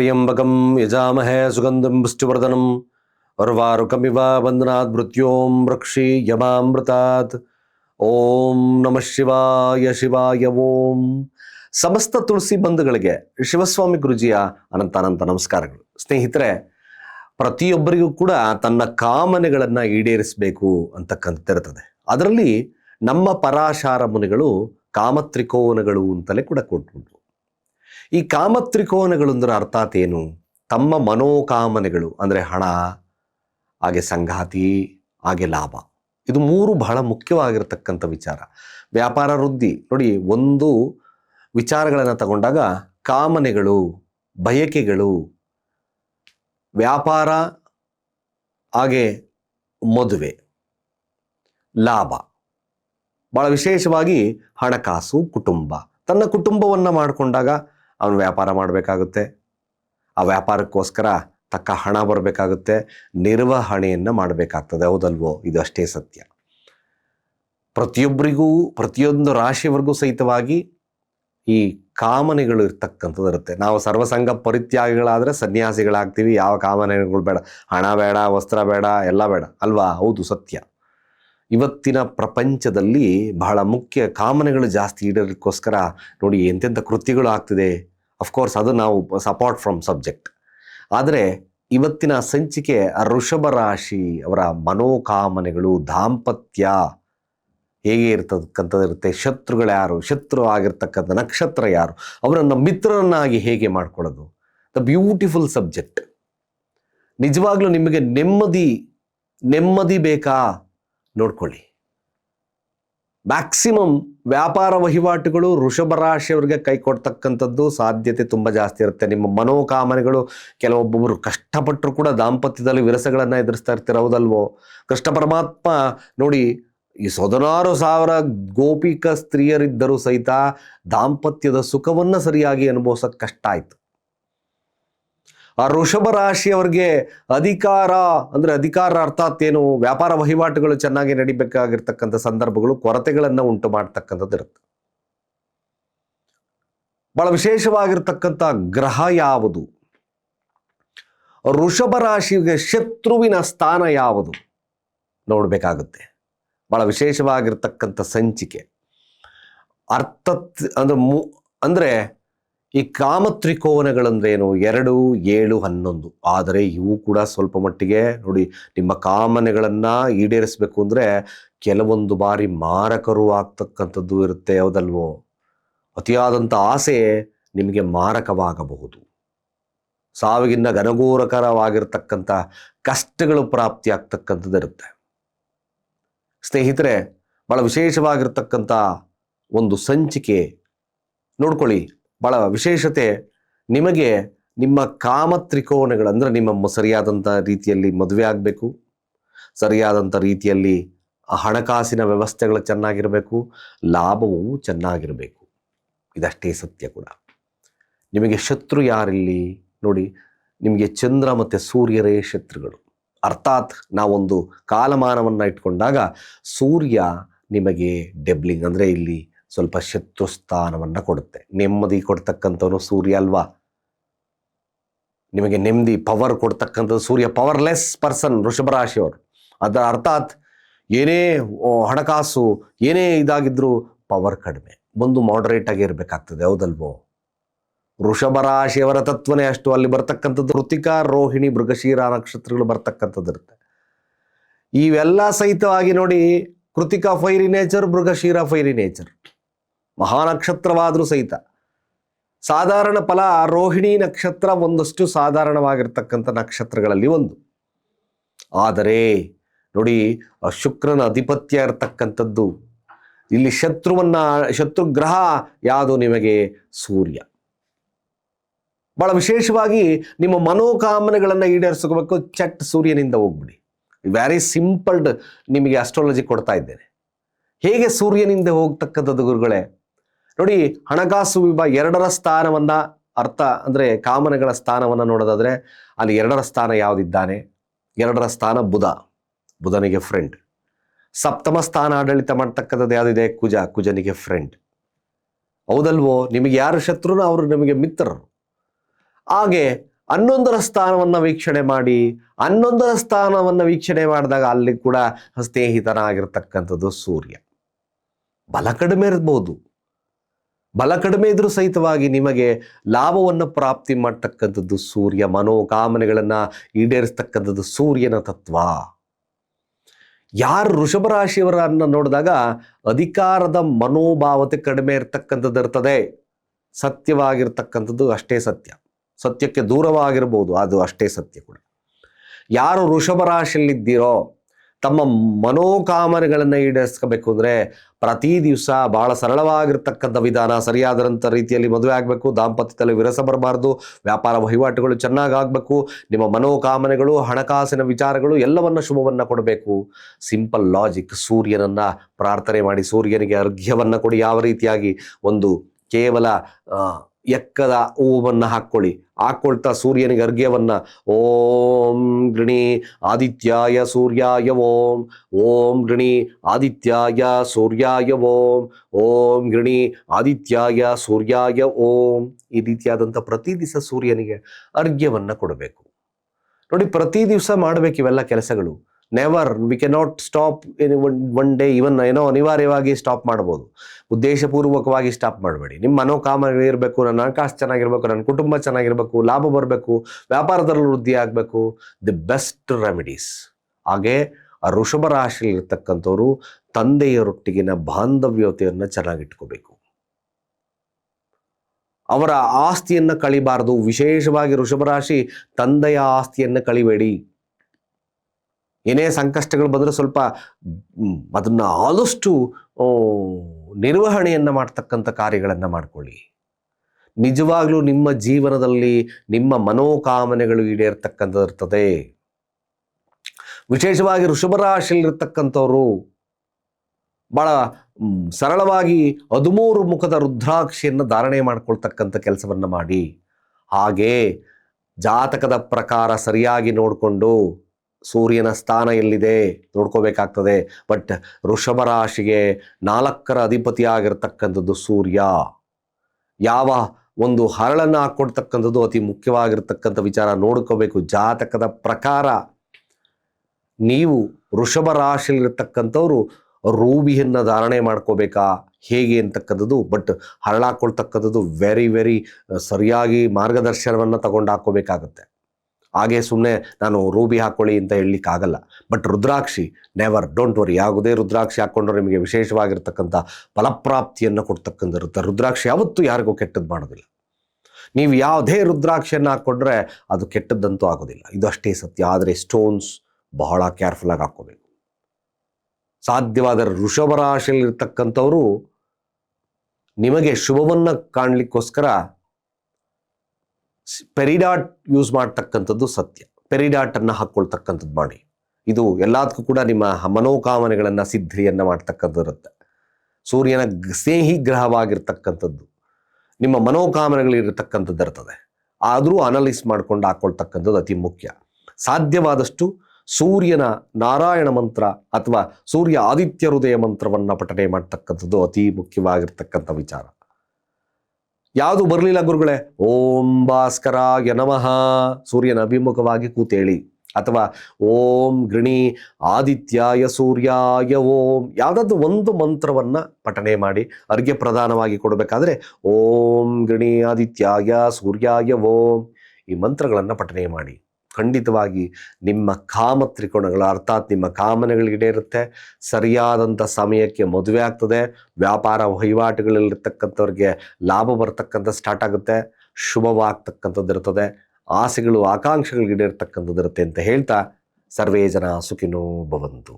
त्र्यम्बकं यजामहे सुगन्धं पुष्टिवर्धनम् अर्वारुकमिव बन्धनात् मृत्यों रक्षि ಯಮಾಮೃತಾತ್ ಓಂ ನಮಃ ಶಿವಾಯ ಶಿವಾಯ ಓಂ ಸಮಸ್ತ ತುಳಸಿ ಬಂಧುಗಳಿಗೆ ಶಿವಸ್ವಾಮಿ ಗುರುಜಿಯ ಅನಂತ ಅನಂತ ನಮಸ್ಕಾರಗಳು ಸ್ನೇಹಿತರೆ ಪ್ರತಿಯೊಬ್ಬರಿಗೂ ಕೂಡ ತನ್ನ ಕಾಮನೆಗಳನ್ನ ಈಡೇರಿಸಬೇಕು ಅಂತಕ್ಕಂತಿರ್ತದೆ ಅದರಲ್ಲಿ ನಮ್ಮ ಪರಾಶಾರ ಮುನಿಗಳು ಕಾಮತ್ರಿಕೋನಗಳು ಅಂತಲೇ ಕೂಡ ಕೊಟ್ಬಿಟ್ರು ಈ ಕಾಮತ್ರಿಕೋನಗಳು ಅಂದ್ರೆ ಅರ್ಥಾತ್ ಏನು? ತಮ್ಮ ಮನೋಕಾಮನೆಗಳು ಅಂದರೆ ಹಣ, ಹಾಗೆ ಸಂಗಾತಿ, ಹಾಗೆ ಲಾಭ. ಇದು ಮೂರು ಬಹಳ ಮುಖ್ಯವಾಗಿರತಕ್ಕಂಥ ವಿಚಾರ. ವ್ಯಾಪಾರ ವೃದ್ಧಿ, ನೋಡಿ ಒಂದು ವಿಚಾರಗಳನ್ನು ತಗೊಂಡಾಗ ಕಾಮನೆಗಳು, ಬಯಕೆಗಳು, ವ್ಯಾಪಾರ, ಹಾಗೆ ಮದುವೆ, ಲಾಭ. ಬಹಳ ವಿಶೇಷವಾಗಿ ಹಣಕಾಸು, ಕುಟುಂಬ. ತನ್ನ ಕುಟುಂಬವನ್ನು ಮಾಡಿಕೊಂಡಾಗ ಅವನು ವ್ಯಾಪಾರ ಮಾಡಬೇಕಾಗುತ್ತೆ. ಆ ವ್ಯಾಪಾರಕ್ಕೋಸ್ಕರ ತಕ್ಕ ಹಣ ಬರಬೇಕಾಗುತ್ತೆ. ನಿರ್ವಹಣೆಯನ್ನು ಮಾಡಬೇಕಾಗ್ತದೆ. ಹೌದಲ್ವೋ? ಇದು ಅಷ್ಟೇ ಸತ್ಯ. ಪ್ರತಿಯೊಬ್ಬರಿಗೂ ಪ್ರತಿಯೊಂದು ರಾಶಿವರೆಗೂ ಸಹಿತವಾಗಿ ಈ ಕಾಮನೆಗಳು ಇರ್ತಕ್ಕಂಥದ್ದು ಇರುತ್ತೆ. ನಾವು ಸರ್ವಸಂಗ ಪರಿತ್ಯಾಗಿಗಳಾದರೆ ಸನ್ಯಾಸಿಗಳಾಗ್ತೀವಿ. ಯಾವ ಕಾಮನೆಗಳು ಬೇಡ. ಹಣ ಬೇಡ, ವಸ್ತ್ರ ಬೇಡ, ಎಲ್ಲ ಬೇಡ. ಅಲ್ವಾ? ಹೌದು ಸತ್ಯ. ಇವತ್ತಿನ ಪ್ರಪಂಚದಲ್ಲಿ ಬಹಳ ಮುಖ್ಯ ಕಾಮನೆಗಳು ಜಾಸ್ತಿ ಇಡೋದಕ್ಕೋಸ್ಕರ ನೋಡಿ ಎಂತೆಂಥ ಕೃತಿಗಳು ಆಗ್ತಿದೆ. ಅಫ್ಕೋರ್ಸ್ ಅದು ನಾವು ಸಪೋರ್ಟ್ ಫ್ರಮ್ ಸಬ್ಜೆಕ್ಟ್ ಆದರೆ ಇವತ್ತಿನ ಸಂಚಿಕೆ ಋಷಭ ರಾಶಿ ಅವರ ಮನೋಕಾಮನೆಗಳು, ದಾಂಪತ್ಯ ಹೇಗೆ ಇರ್ತಕ್ಕಂಥದ್ದಿರುತ್ತೆ? ಶತ್ರುಗಳು ಯಾರು? ಶತ್ರು ಆಗಿರ್ತಕ್ಕಂಥ ನಕ್ಷತ್ರ ಯಾರು? ಅವರನ್ನು ಮಿತ್ರರನ್ನಾಗಿ ಹೇಗೆ ಮಾಡ್ಕೊಳ್ಳೋದು? ದ ಬ್ಯೂಟಿಫುಲ್ ಸಬ್ಜೆಕ್ಟ್ ನಿಜವಾಗ್ಲೂ ನಿಮಗೆ ನೆಮ್ಮದಿ ನೆಮ್ಮದಿ ಬೇಕಾ? ನೋಡ್ಕೊಳ್ಳಿ. ಮ್ಯಾಕ್ಸಿಮಮ್ ವ್ಯಾಪಾರ ವಹಿವಾಟುಗಳು ವೃಷಭ ರಾಶಿಯವರಿಗೆ ಕೈ ಕೊಡ್ತಕ್ಕಂಥದ್ದು ಸಾಧ್ಯತೆ ತುಂಬ ಜಾಸ್ತಿ ಇರುತ್ತೆ. ನಿಮ್ಮ ಮನೋಕಾಮನೆಗಳು ಕೆಲವೊಬ್ಬೊಬ್ಬರು ಕಷ್ಟಪಟ್ಟರು ಕೂಡ ದಾಂಪತ್ಯದಲ್ಲಿ ವಿರಸಗಳನ್ನು ಎದುರಿಸ್ತಾ ಇರ್ತೀರ, ಹೌದಲ್ವೋ? ಕೃಷ್ಣ ಪರಮಾತ್ಮ ನೋಡಿ, ಈ ಹದಿನಾರು ಸಾವಿರ ಗೋಪಿಕ ಸ್ತ್ರೀಯರಿದ್ದರೂ ಸಹಿತ ದಾಂಪತ್ಯದ ಸುಖವನ್ನು ಸರಿಯಾಗಿ ಅನುಭವಿಸೋಕೆ ಕಷ್ಟ ಆಯ್ತು. ಆ ವೃಷಭ ರಾಶಿಯವರಿಗೆ ಅಧಿಕಾರ ಅಂದ್ರೆ ಅಧಿಕಾರ ಅರ್ಥಾತ್ ಏನು ವ್ಯಾಪಾರ ವಹಿವಾಟುಗಳು ಚೆನ್ನಾಗಿ ನಡಿಬೇಕಾಗಿರ್ತಕ್ಕಂಥ ಸಂದರ್ಭಗಳು ಕೊರತೆಗಳನ್ನು ಉಂಟು ಮಾಡ್ತಕ್ಕಂಥದ್ದು ಇರುತ್ತೆ. ಬಹಳ ವಿಶೇಷವಾಗಿರ್ತಕ್ಕಂಥ ಗ್ರಹ ಯಾವುದು? ವೃಷಭ ರಾಶಿಗೆ ಶತ್ರುವಿನ ಸ್ಥಾನ ಯಾವುದು? ನೋಡಬೇಕಾಗುತ್ತೆ. ಬಹಳ ವಿಶೇಷವಾಗಿರ್ತಕ್ಕಂಥ ಸಂಚಿಕೆ. ಅರ್ಥ ಅಂದರೆ ಮು ಅಂದ್ರೆ ಈ ಕಾಮತ್ರಿಕೋನಗಳಂದ್ರೇನು? ಎರಡು, ಏಳು, ಹನ್ನೊಂದು. ಆದರೆ ಇವು ಕೂಡ ಸ್ವಲ್ಪ ಮಟ್ಟಿಗೆ ನೋಡಿ ನಿಮ್ಮ ಕಾಮನೆಗಳನ್ನು ಈಡೇರಿಸಬೇಕು ಅಂದರೆ ಕೆಲವೊಂದು ಬಾರಿ ಮಾರಕರು ಆಗ್ತಕ್ಕಂಥದ್ದು ಇರುತ್ತೆ ಯಾವುದಲ್ವೋ ಅತಿಯಾದಂಥ ಆಸೆ ನಿಮಗೆ ಮಾರಕವಾಗಬಹುದು. ಸಾವಿಗಿನ್ನ ಘನಘೋರಕರವಾಗಿರ್ತಕ್ಕಂಥ ಕಷ್ಟಗಳು ಪ್ರಾಪ್ತಿ ಆಗ್ತಕ್ಕಂಥದ್ದು ಇರುತ್ತೆ. ಸ್ನೇಹಿತರೆ, ಬಹಳ ವಿಶೇಷವಾಗಿರ್ತಕ್ಕಂಥ ಒಂದು ಸಂಚಿಕೆ ನೋಡ್ಕೊಳ್ಳಿ. ಬಹಳ ವಿಶೇಷತೆ ನಿಮಗೆ ನಿಮ್ಮ ಕಾಮ ತ್ರಿಕೋನಗಳು ನಿಮ್ಮ ಸರಿಯಾದಂಥ ರೀತಿಯಲ್ಲಿ ಮದುವೆ ಆಗಬೇಕು ಸರಿಯಾದಂಥ ರೀತಿಯಲ್ಲಿ ಹಣಕಾಸಿನ ವ್ಯವಸ್ಥೆಗಳು ಚೆನ್ನಾಗಿರಬೇಕು, ಲಾಭವು ಚೆನ್ನಾಗಿರಬೇಕು. ಇದಷ್ಟೇ ಸತ್ಯ ಕೂಡ. ನಿಮಗೆ ಶತ್ರು ಯಾರಿಲ್ಲಿ ನೋಡಿ, ನಿಮಗೆ ಚಂದ್ರ ಮತ್ತು ಸೂರ್ಯರೇ ಶತ್ರುಗಳು. ಅರ್ಥಾತ್ ನಾವೊಂದು ಕಾಲಮಾನವನ್ನು ಇಟ್ಕೊಂಡಾಗ ಸೂರ್ಯ ನಿಮಗೆ ಡೆಬ್ಲಿಂಗ್ ಅಂದರೆ ಇಲ್ಲಿ ಸ್ವಲ್ಪ ಶತ್ರು ಸ್ಥಾನವನ್ನು ಕೊಡುತ್ತೆ. ನೆಮ್ಮದಿ ಕೊಡ್ತಕ್ಕಂಥವನು ಸೂರ್ಯ ಅಲ್ವಾ? ನಿಮಗೆ ನೆಮ್ಮದಿ ಪವರ್ ಕೊಡ್ತಕ್ಕಂಥದ್ದು ಸೂರ್ಯ ಪವರ್ಲೆಸ್ ಪರ್ಸನ್ ವೃಷಭ ರಾಶಿಯವರು. ಅದರ ಅರ್ಥಾತ್ ಏನೇ ಹಣಕಾಸು, ಏನೇ ಇದಾಗಿದ್ದರೂ ಪವರ್ ಕಡಿಮೆ. ಬಂದು ಮಾಡರೇಟ್ ಆಗಿ ಇರಬೇಕಾಗ್ತದೆ, ಹೌದಲ್ವೋ? ರಾಶಿಯವರ ತತ್ವನೇ ಅಷ್ಟು, ಅಲ್ಲಿ ಬರ್ತಕ್ಕಂಥದ್ದು ಋತಿಕಾ, ರೋಹಿಣಿ, ಮೃಗಶೀರ ನಕ್ಷತ್ರಗಳು ಬರ್ತಕ್ಕಂಥದ್ದು ಇರುತ್ತೆ. ಇವೆಲ್ಲ ಸಹಿತವಾಗಿ ನೋಡಿ Krittika fiery nature Mrigashira fiery nature ಮಹಾನಕ್ಷತ್ರವಾದರೂ ಸಹಿತ. ಸಾಧಾರಣ ಫಲ ರೋಹಿಣಿ ನಕ್ಷತ್ರ ಒಂದಷ್ಟು ಸಾಧಾರಣವಾಗಿರ್ತಕ್ಕಂಥ ನಕ್ಷತ್ರಗಳಲ್ಲಿ ಒಂದು. ಆದರೆ ನೋಡಿ ಶುಕ್ರನ ಅಧಿಪತ್ಯ ಇರತಕ್ಕಂಥದ್ದು. ಇಲ್ಲಿ ಶತ್ರುವನ್ನ ಶತ್ರು ಗ್ರಹ ಯಾವುದು ನಿಮಗೆ? ಸೂರ್ಯ. ಬಹಳ ವಿಶೇಷವಾಗಿ ನಿಮ್ಮ ಮನೋಕಾಮನೆಗಳನ್ನು ಈಡೇರಿಸ್ಕೋಬೇಕು, ಚಟ್ ಸೂರ್ಯನಿಂದ ಹೋಗ್ಬಿಡಿ. ವ್ಯಾರಿ ಸಿಂಪಲ್ಡ್ ನಿಮಗೆ ಅಸ್ಟ್ರಾಲಜಿ ಕೊಡ್ತಾ ಇದ್ದೇನೆ. ಹೇಗೆ ಸೂರ್ಯನಿಂದ ಹೋಗ್ತಕ್ಕಂಥದ್ದು ಗುರುಗಳೇ? ನೋಡಿ ಹಣಕಾಸು ವಿಭಾಗ ಎರಡರ ಸ್ಥಾನವನ್ನ ಅರ್ಥ ಅಂದ್ರೆ ಕಾಮನೆಗಳ ಸ್ಥಾನವನ್ನ ನೋಡೋದಾದ್ರೆ ಅಲ್ಲಿ ಎರಡರ ಸ್ಥಾನ ಯಾವುದಿದ್ದಾನೆ? ಎರಡರ ಸ್ಥಾನ ಬುಧ. ಬುಧನಿಗೆ ಫ್ರೆಂಡ್ ಸಪ್ತಮ ಸ್ಥಾನ ಆಡಳಿತ ಮಾಡ್ತಕ್ಕಂಥದ್ದು ಯಾವುದಿದೆ? ಕುಜ. ಕುಜನಿಗೆ ಫ್ರೆಂಡ್ ಹೌದಲ್ವೋ? ನಿಮಗೆ ಯಾರು ಶತ್ರುನೋ ಅವರು ನಿಮಗೆ ಮಿತ್ರರು. ಹಾಗೆ ಹನ್ನೊಂದರ ಸ್ಥಾನವನ್ನು ವೀಕ್ಷಣೆ ಮಾಡಿ, ಹನ್ನೊಂದರ ಸ್ಥಾನವನ್ನು ವೀಕ್ಷಣೆ ಮಾಡಿದಾಗ ಅಲ್ಲಿ ಕೂಡ ಸ್ನೇಹಿತನಾಗಿರ್ತಕ್ಕಂಥದ್ದು ಸೂರ್ಯ. ಬಲ ಕಡಿಮೆ ಇರ್ಬೋದು. ಬಲ ಕಡಿಮೆ ಇದ್ರೂ ಸಹಿತವಾಗಿ ನಿಮಗೆ ಲಾಭವನ್ನು ಪ್ರಾಪ್ತಿ ಮಾಡ್ತಕ್ಕಂಥದ್ದು ಸೂರ್ಯ. ಮನೋಕಾಮನೆಗಳನ್ನು ಈಡೇರಿಸ್ತಕ್ಕಂಥದ್ದು ಸೂರ್ಯನ ತತ್ವ. ಯಾರು ವೃಷಭ ರಾಶಿಯವರನ್ನ ನೋಡಿದಾಗ ಅಧಿಕಾರದ ಮನೋಭಾವತೆ ಕಡಿಮೆ ಇರ್ತಕ್ಕಂಥದ್ದು ಇರ್ತದೆ. ಸತ್ಯವಾಗಿರ್ತಕ್ಕಂಥದ್ದು ಅಷ್ಟೇ ಸತ್ಯ. ಸತ್ಯಕ್ಕೆ ದೂರವಾಗಿರ್ಬೋದು, ಅದು ಅಷ್ಟೇ ಸತ್ಯ ಕೂಡ. ಯಾರು ವೃಷಭ ರಾಶಿಯಲ್ಲಿದ್ದೀರೋ ತಮ್ಮ ಮನೋಕಾಮನೆಗಳನ್ನು ಈಡೇರಿಸ್ಕೋಬೇಕು ಅಂದರೆ ಪ್ರತಿ ದಿವಸ ಭಾಳ ಸರಳವಾಗಿರ್ತಕ್ಕಂಥ ವಿಧಾನ, ಸರಿಯಾದಂಥ ರೀತಿಯಲ್ಲಿ ಮದುವೆ ಆಗಬೇಕು, ದಾಂಪತ್ಯದಲ್ಲಿ ವಿರಸ ಬರಬಾರ್ದು ವ್ಯಾಪಾರ ವಹಿವಾಟುಗಳು ಚೆನ್ನಾಗಿ ಆಗಬೇಕು ನಿಮ್ಮ ಮನೋಕಾಮನೆಗಳು, ಹಣಕಾಸಿನ ವಿಚಾರಗಳು ಎಲ್ಲವನ್ನ ಶುಭವನ್ನು ಕೊಡಬೇಕು. ಸಿಂಪಲ್ ಲಾಜಿಕ್ ಸೂರ್ಯನನ್ನು ಪ್ರಾರ್ಥನೆ ಮಾಡಿ, ಸೂರ್ಯನಿಗೆ ಅರ್ಘ್ಯವನ್ನು ಕೊಡಿ. ಯಾವ ರೀತಿಯಾಗಿ? ಒಂದು ಕೇವಲ ಎಕ್ಕದ ಹೂವನ್ನು ಹಾಕ್ಕೊಳ್ಳಿ ಹಾಕ್ಕೊಳ್ತಾ ಸೂರ್ಯನಿಗೆ ಅರ್ಘ್ಯವನ್ನು. ಓಂ ಗೃಣಿ ಆದಿತ್ಯಾಯ ಸೂರ್ಯಾಯ ಓಂ. ಓಂ ಗೃಣಿ ಆದಿತ್ಯಾಯ ಸೂರ್ಯಾಯ ಓಂ. ಓಂ ಗೃಣಿ ಆದಿತ್ಯಾಯ ಸೂರ್ಯಾಯ ಓಂ. ಈ ರೀತಿಯಾದಂಥ ಪ್ರತಿ ದಿವಸ ಸೂರ್ಯನಿಗೆ ಅರ್ಘ್ಯವನ್ನು ಕೊಡಬೇಕು. ನೋಡಿ ಪ್ರತಿ ದಿವಸ ಮಾಡಬೇಕು ಇವೆಲ್ಲ ಕೆಲಸಗಳು. Never we can not stop one day even ಏನೋ ಅನಿವಾರ್ಯವಾಗಿ ಸ್ಟಾಪ್ ಮಾಡ್ಬೋದು. ಉದ್ದೇಶಪೂರ್ವಕವಾಗಿ ಸ್ಟಾಪ್ ಮಾಡಬೇಡಿ. ನಿಮ್ಮ ಮನೋಕಾಮನೆ ಇರಬೇಕು, ನನ್ನ ಹಣಕಾಸು ಚೆನ್ನಾಗಿರಬೇಕು, ನನ್ನ ಕುಟುಂಬ ಚೆನ್ನಾಗಿರಬೇಕು, ಲಾಭ ಬರಬೇಕು, ವ್ಯಾಪಾರದಲ್ಲಿ ವೃದ್ಧಿ ಆಗಬೇಕು ದಿ ಬೆಸ್ಟ್ ರೆಮಿಡೀಸ್ ಹಾಗೆ, ಆ ವೃಷಭ ರಾಶಿಯಲ್ಲಿ ಇರ್ತಕ್ಕಂಥವ್ರು ತಂದೆಯರೊಟ್ಟಿಗಿನ ಬಾಂಧವ್ಯತೆಯನ್ನು ಚೆನ್ನಾಗಿಟ್ಕೋಬೇಕು ಅವರ ಆಸ್ತಿಯನ್ನು ಕಳಿಬಾರದು. ವಿಶೇಷವಾಗಿ ಋಷಭ ರಾಶಿ, ತಂದೆಯ ಆಸ್ತಿಯನ್ನು ಕಳಿಬೇಡಿ. ಏನೇ ಸಂಕಷ್ಟಗಳು ಬಂದರೂ ಸ್ವಲ್ಪ ಅದನ್ನು ಆದಷ್ಟು ನಿರ್ವಹಣೆಯನ್ನು ಮಾಡ್ತಕ್ಕಂಥ ಕಾರ್ಯಗಳನ್ನು ಮಾಡ್ಕೊಳ್ಳಿ. ನಿಜವಾಗ್ಲೂ ನಿಮ್ಮ ಜೀವನದಲ್ಲಿ ನಿಮ್ಮ ಮನೋಕಾಮನೆಗಳು ಈಡೇರ್ತಕ್ಕಂಥದ್ದು ಇರ್ತದೆ ವಿಶೇಷವಾಗಿ ಋಷಭರಾಶಿಯಲ್ಲಿರ್ತಕ್ಕಂಥವ್ರು ಭಾಳ ಸರಳವಾಗಿ ಹದಿಮೂರು ಮುಖದ ರುದ್ರಾಕ್ಷಿಯನ್ನು ಧಾರಣೆ ಮಾಡ್ಕೊಳ್ತಕ್ಕಂಥ ಕೆಲಸವನ್ನು ಮಾಡಿ. ಹಾಗೆ ಜಾತಕದ ಪ್ರಕಾರ ಸರಿಯಾಗಿ ನೋಡಿಕೊಂಡು ಸೂರ್ಯನ ಸ್ಥಾನ ಎಲ್ಲಿದೆ ನೋಡ್ಕೋಬೇಕಾಗ್ತದೆ. ಬಟ್ ವೃಷಭ ರಾಶಿಗೆ ನಾಲ್ಕರ ಅಧಿಪತಿಯಾಗಿರ್ತಕ್ಕಂಥದ್ದು ಸೂರ್ಯ. ಯಾವ ಒಂದು ಹರಳನ್ನು ಹಾಕ್ಕೊಡ್ತಕ್ಕಂಥದ್ದು ಅತಿ ಮುಖ್ಯವಾಗಿರ್ತಕ್ಕಂಥ ವಿಚಾರ ನೋಡ್ಕೋಬೇಕು. ಜಾತಕದ ಪ್ರಕಾರ ನೀವು ವೃಷಭ ರಾಶಿಯಲ್ಲಿರ್ತಕ್ಕಂಥವ್ರು ರೂಬಿಯನ್ನು ಧಾರಣೆ ಮಾಡ್ಕೋಬೇಕಾ? ಹೇಗೆ ಅಂತಕ್ಕಂಥದ್ದು. ಬಟ್ ಹರಳಾಕೊಳ್ತಕ್ಕಂಥದ್ದು ವೆರಿ ವೆರಿ ಸರಿಯಾಗಿ ಮಾರ್ಗದರ್ಶನವನ್ನು ತಗೊಂಡು ಹಾಕೋಬೇಕಾಗತ್ತೆ ಹಾಗೆ ಸುಮ್ಮನೆ ನಾನು ರೂಬಿ ಹಾಕ್ಕೊಳ್ಳಿ ಅಂತ ಹೇಳಲಿಕ್ಕಾಗಲ್ಲ ಬಟ್ ರುದ್ರಾಕ್ಷಿ ನೆವರ್ ಡೋಂಟ್ ವರಿ ಯಾವುದೇ ರುದ್ರಾಕ್ಷಿ ಹಾಕ್ಕೊಂಡ್ರೆ ನಿಮಗೆ ವಿಶೇಷವಾಗಿರ್ತಕ್ಕಂಥ ಫಲಪ್ರಾಪ್ತಿಯನ್ನು ಕೊಡ್ತಕ್ಕಂಥ ರುದ್ರಾಕ್ಷಿ ಯಾವತ್ತೂ ಯಾರಿಗೂ ಕೆಟ್ಟದ್ದು ಮಾಡೋದಿಲ್ಲ. ನೀವು ಯಾವುದೇ ರುದ್ರಾಕ್ಷಿಯನ್ನು ಹಾಕ್ಕೊಂಡ್ರೆ ಅದು ಕೆಟ್ಟದ್ದಂತೂ ಆಗೋದಿಲ್ಲ. ಇದು ಅಷ್ಟೇ ಸತ್ಯ. ಆದರೆ ಸ್ಟೋನ್ಸ್ ಬಹಳ ಕೇರ್ಫುಲ್ಲಾಗಿ ಹಾಕ್ಕೋಬೇಕು. ಸಾಧ್ಯವಾದರೆ ವೃಷಭ ರಾಶಿಯಲ್ಲಿರ್ತಕ್ಕಂಥವರು ನಿಮಗೆ ಶುಭವನ್ನು ಕಾಣಲಿಕ್ಕೋಸ್ಕರ ಪೆರಿಡಾಟ್ ಯೂಸ್ ಮಾಡ್ತಕ್ಕಂಥದ್ದು ಸತ್ಯ. ಪೆರಿಡಾಟ್ ಅನ್ನ ಹಾಕ್ಕೊಳ್ತಕ್ಕಂಥದ್ದು ಮಾಡಿ ಇದು ಎಲ್ಲದಕ್ಕೂ ಕೂಡ ನಿಮ್ಮ ಮನೋಕಾಮನೆಗಳನ್ನು ಸಿದ್ಧಿಯನ್ನು ಮಾಡ್ತಕ್ಕಂಥದ್ದು ಇರುತ್ತೆ ಸೂರ್ಯನ ಸ್ನೇಹಿ ಗ್ರಹವಾಗಿರ್ತಕ್ಕಂಥದ್ದು. ನಿಮ್ಮ ಮನೋಕಾಮನೆಗಳಿರತಕ್ಕಂಥದ್ದು ಇರ್ತದೆ. ಆದರೂ ಅನಲೈಸ್ ಮಾಡ್ಕೊಂಡು ಹಾಕ್ಕೊಳ್ತಕ್ಕಂಥದ್ದು ಅತಿ ಮುಖ್ಯ. ಸಾಧ್ಯವಾದಷ್ಟು ಸೂರ್ಯನ ನಾರಾಯಣ ಮಂತ್ರ ಅಥವಾ ಸೂರ್ಯ ಆದಿತ್ಯ ಹೃದಯ ಮಂತ್ರವನ್ನು ಪಠನೆ ಮಾಡ್ತಕ್ಕಂಥದ್ದು ಅತಿ ಮುಖ್ಯವಾಗಿರ್ತಕ್ಕಂಥ ವಿಚಾರ. ಯಾವುದು ಬರಲಿಲ್ಲ ಗುರುಗಳೇ? ಓಂ ಭಾಸ್ಕರಾಯ ನಮಃ. ಸೂರ್ಯನ ಅಭಿಮುಖವಾಗಿ ಕೂತೇಳಿ. ಅಥವಾ ಓಂ ಗೃಣಿ ಆದಿತ್ಯಾಯ ಸೂರ್ಯಾಯ ಓಂ ಯಾವುದಾದ್ರು ಒಂದು ಮಂತ್ರವನ್ನ ಪಠನೆ ಮಾಡಿ ಅರ್ಘ್ಯ ಪ್ರಧಾನವಾಗಿ ಕೊಡಬೇಕಾದ್ರೆ ಓಂ ಗೃಣಿ ಆದಿತ್ಯಾಯ ಸೂರ್ಯಾಯ ಓಂ ಈ ಮಂತ್ರಗಳನ್ನು ಪಠನೆ ಮಾಡಿ. ಖಂಡಿತವಾಗಿ ನಿಮ್ಮ ಕಾಮ ತ್ರಿಕೋಣಗಳು ಅರ್ಥಾತ್ ನಿಮ್ಮ ಕಾಮನೆಗಳು ಈಡೇರುತ್ತೆ ಸರಿಯಾದಂಥ ಸಮಯಕ್ಕೆ ಮದುವೆ ಆಗ್ತದೆ. ವ್ಯಾಪಾರ ವಹಿವಾಟುಗಳಲ್ಲಿರ್ತಕ್ಕಂಥವ್ರಿಗೆ ಲಾಭ ಬರ್ತಕ್ಕಂಥ ಸ್ಟಾರ್ಟ್ ಆಗುತ್ತೆ. ಶುಭವಾಗ್ತಕ್ಕಂಥದ್ದು ಇರ್ತದೆ. ಆಸೆಗಳು, ಆಕಾಂಕ್ಷೆಗಳು ಈಡೇರ್ತಕ್ಕಂಥದ್ದು ಇರುತ್ತೆ ಅಂತ ಹೇಳ್ತಾ ಸರ್ವೇ ಜನ ಸುಖಿನೋ ಭವಂತು